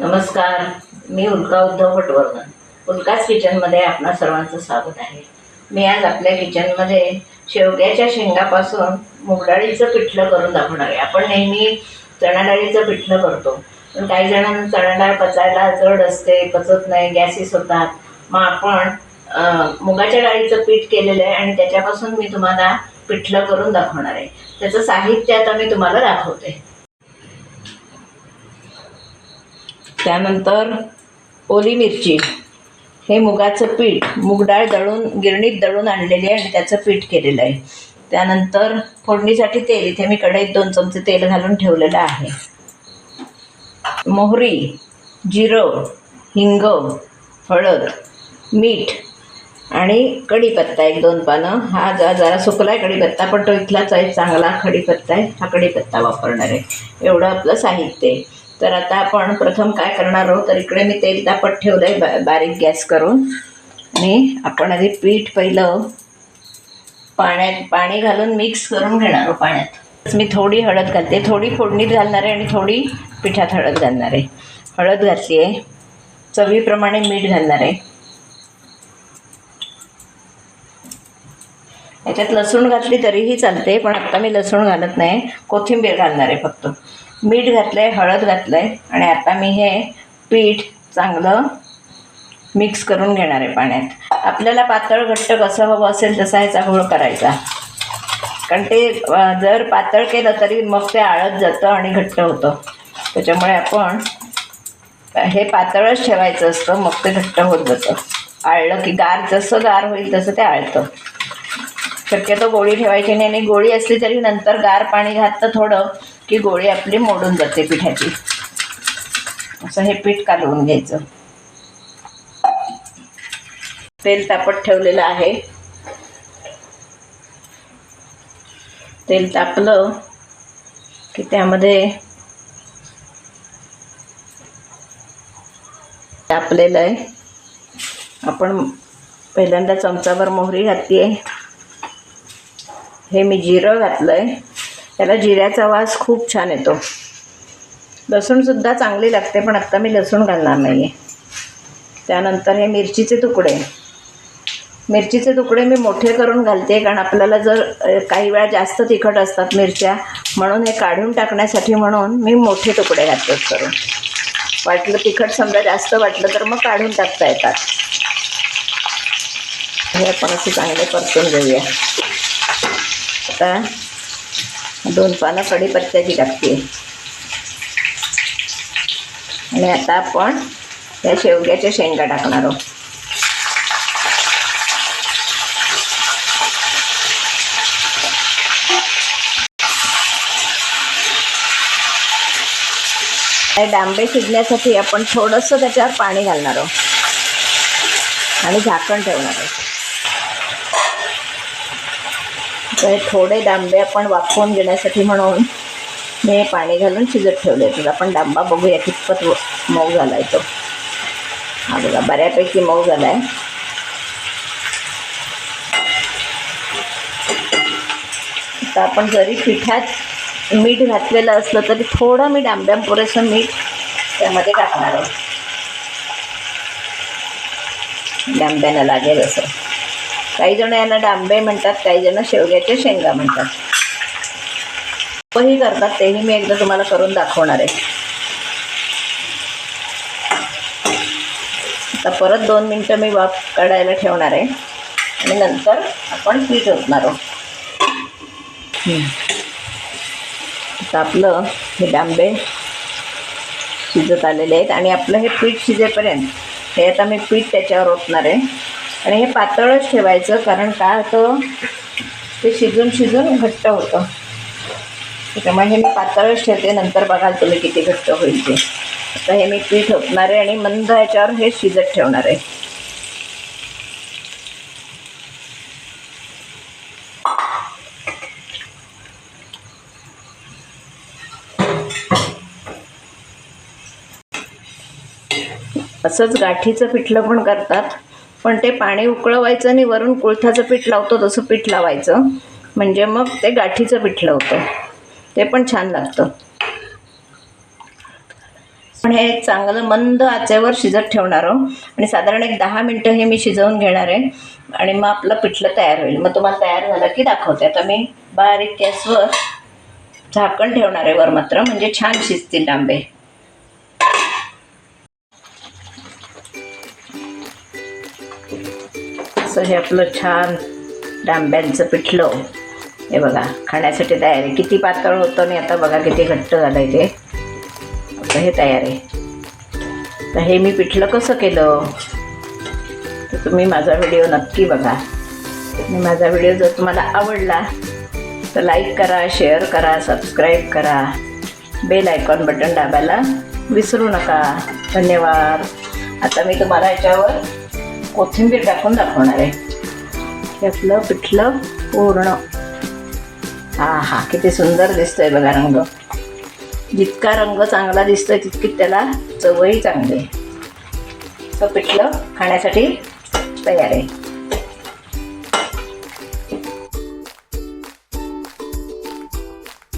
नमस्कार मी उल्का उद्धव पटवर्धन उल्काच किचनमध्ये आपणा सर्वांचं स्वागत आहे. मी आज आपल्या किचनमध्ये शेवग्याच्या शेंगापासून मुगडाळीचं पिठलं करून दाखवणार आहे. आपण नेहमी चणाडाळीचं पिठलं करतो. पण काही जणांना चणा डाळ पचायला जड असते पचत नाही गॅसेस होतात. मग आपण मुगाच्या डाळीचं पीठ केलेलं आहे आणि त्याच्यापासून मी तुम्हाला पिठलं करून दाखवणार आहे. त्याचं साहित्य आता मी तुम्हाला दाखवते. त्यानंतर ओली मिरची. हे मुगाचं पीठ मुगडाळ दळून गिरणीत दळून आणलेली आहे आणि त्याचं पीठ केलेलं आहे. त्यानंतर फोडणीसाठी तेल इथे मी कढईत दोन चमचे तेल घालून ठेवलेलं आहे. मोहरी जिरं हिंग हळद मीठ आणि कढीपत्ता एक दोन पानं. हा जरा जरा सुकला आहे कढीपत्ता पण तो इथलाच आहे चांगला कढीपत्ता आहे. हा कढीपत्ता वापरणार आहे. एवढं आपलं साहित्य आहे. तर आता आपण प्रथम काय करणार आहोत तर इकडे मी तेल तापत ठेवलं आहे बा बारीक गॅस करून. आणि आपण आधी पीठ पहिलं पाण्यात पाणी घालून मिक्स करून घेणार आहोत पाण्यात. मी थोडी हळद घालते. थोडी फोडणीत घालणार आहे आणि थोडी पिठात हळद घालणार आहे. हळद घातली आहे. चवीप्रमाणे मीठ घालणार आहे. याच्यात लसूण घातली तरीही चालते पण आत्ता मी लसूण घालत नाही. कोथिंबीर घालणार आहे फक्त. मीठ घातलं आहे हळद घातलं आहे आणि आता मी हे पीठ चांगलं मिक्स करून घेणार आहे पाण्यात. आपल्याला पातळ घट्ट कसं हवं असेल तसा ह्याचा घोळ करायचा. कारण ते जर पातळ केलं तरी मग ते आळत जातं आणि घट्ट होतं. त्याच्यामुळे आपण हे पातळच ठेवायचं असतं मग ते घट्ट होत जातं. आळलं की गार जसं गार होईल तसं ते आळतं. शक्यतो गोळी ठेवायची नाही. आणि गोळी असली तरी नंतर गार पाणी घातलं थोडं की गोळी आपली मोडून जाते पिठाची. असं हे पीठ कालवून घ्यायचं. तेल तापत ठेवलेलं आहे. तेल तापलं की त्यामध्ये तापलेलं आहे. आपण पहिल्यांदा चमचाभर मोहरी घातली आहे. हे मी जिरं घातलं आहे त्याला जिऱ्याचा वास खूप छान येतो. लसूणसुद्धा चांगली लागते पण आत्ता मी लसूण घालणार नाही आहे त्यानंतर हे मिरचीचे तुकडे. मिरचीचे तुकडे मी मोठे करून घालते कारण आपल्याला जर काही वेळा जास्त तिखट असतात मिरच्या म्हणून हे काढून टाकण्यासाठी म्हणून मी मोठे तुकडे घातले करून. वाटलं तिखट समजा जास्त वाटलं तर मग काढून टाकता येतात. हे आपण असे चांगले परतून घेऊया. आता दोन पानं कढीपत्त्याची टाकते. आणि आता आपण या शेवग्याच्या शेंगा टाकणार आहोत. डांबे शिजण्यासाठी आपण थोडंसं त्याच्यावर पाणी घालणार आहोत. आणि झाकण ठेवणार आहोत तर थोडे डांबे आपण वाफवून घेण्यासाठी म्हणून मी हे पाणी घालून शिजत ठेवले तर आपण डांबा बघूया कितपत मऊ झाला आहे तो. हा बघा बऱ्यापैकी मऊ झाला आहे आता आपण जरी पिठात मीठ घातलेलं असलं तरी थोडं मी डांब्या पुरेसं मीठ त्यामध्ये टाकणार आहे. डांब्याला लागेल असं. काही जण यांना डांबे म्हणतात काही जण शेवग्याच्या शेंगा म्हणतात. ही करतात तेही मी एकदा तुम्हाला करून दाखवणार आहे. आता परत दोन मिनटं मी वाफ काढायला ठेवणार आहे. आणि नंतर आपण पीठ ओतणार आहोत. आता आपलं हे डांबे शिजत आलेले आहेत आणि आपलं हे पीठ शिजेपर्यंत हे आता मी पीठ त्याच्यावर ओतणार आहे. आणि हे पातळच ठेवायचं कारण काय होतं? ते शिजून शिजून घट्ट होतं. त्याच्यामुळे हे मी पातळच ठेवते नंतर बघाल तुम्ही किती घट्ट होईल ते. आता हे मी पीठ ओपणार आहे आणि मंद ह्याच्यावर हे शिजत ठेवणार आहे. असंच गाठीचं पिठलं पण करतात. पण ते पाणी उकळवायचं आणि वरून कुळथाचं पीठ लावतो तसं पीठ लावायचं. म्हणजे मग ते गाठीचं पीठ लावतं. ते पण छान लागतं. पण हे चांगलं मंद आचेवर शिजत ठेवणार आणि साधारण एक दहा मिनटं हे मी शिजवून घेणार आहे. आणि मग आपलं पिठलं तयार होईल. मग तुम्हाला तयार झालं की दाखवते. आता मी बारीक गॅसवर झाकण ठेवणार आहे वर मात्र. म्हणजे छान शिजतील डांबे असं हे आपलं छान डांब्यांचं पिठलं. हे बघा खाण्यासाठी तयार आहे. किती पातळ होतं आणि आता बघा किती घट्ट झालं आहे ते. आता हे तयार आहे. तर हे मी पिठलं कसं केलं? तर तुम्ही माझा व्हिडिओ नक्की बघा. आणि माझा व्हिडिओ जर तुम्हाला आवडला तर लाईक करा शेअर करा सबस्क्राईब करा. बेल आयकॉन बटन दाबायला विसरू नका. धन्यवाद. आता मी तुम्हाला याच्यावर कोथिंबीर टाकून दाखवणार आहे. हे आपलं पिठलं पूर्ण. हा हा किती सुंदर दिसतोय बघा रंग. जितका रंग चांगला दिसतोय तितकी त्याला चवही चांगली आहे. तर पिठलं खाण्यासाठी तयार आहे.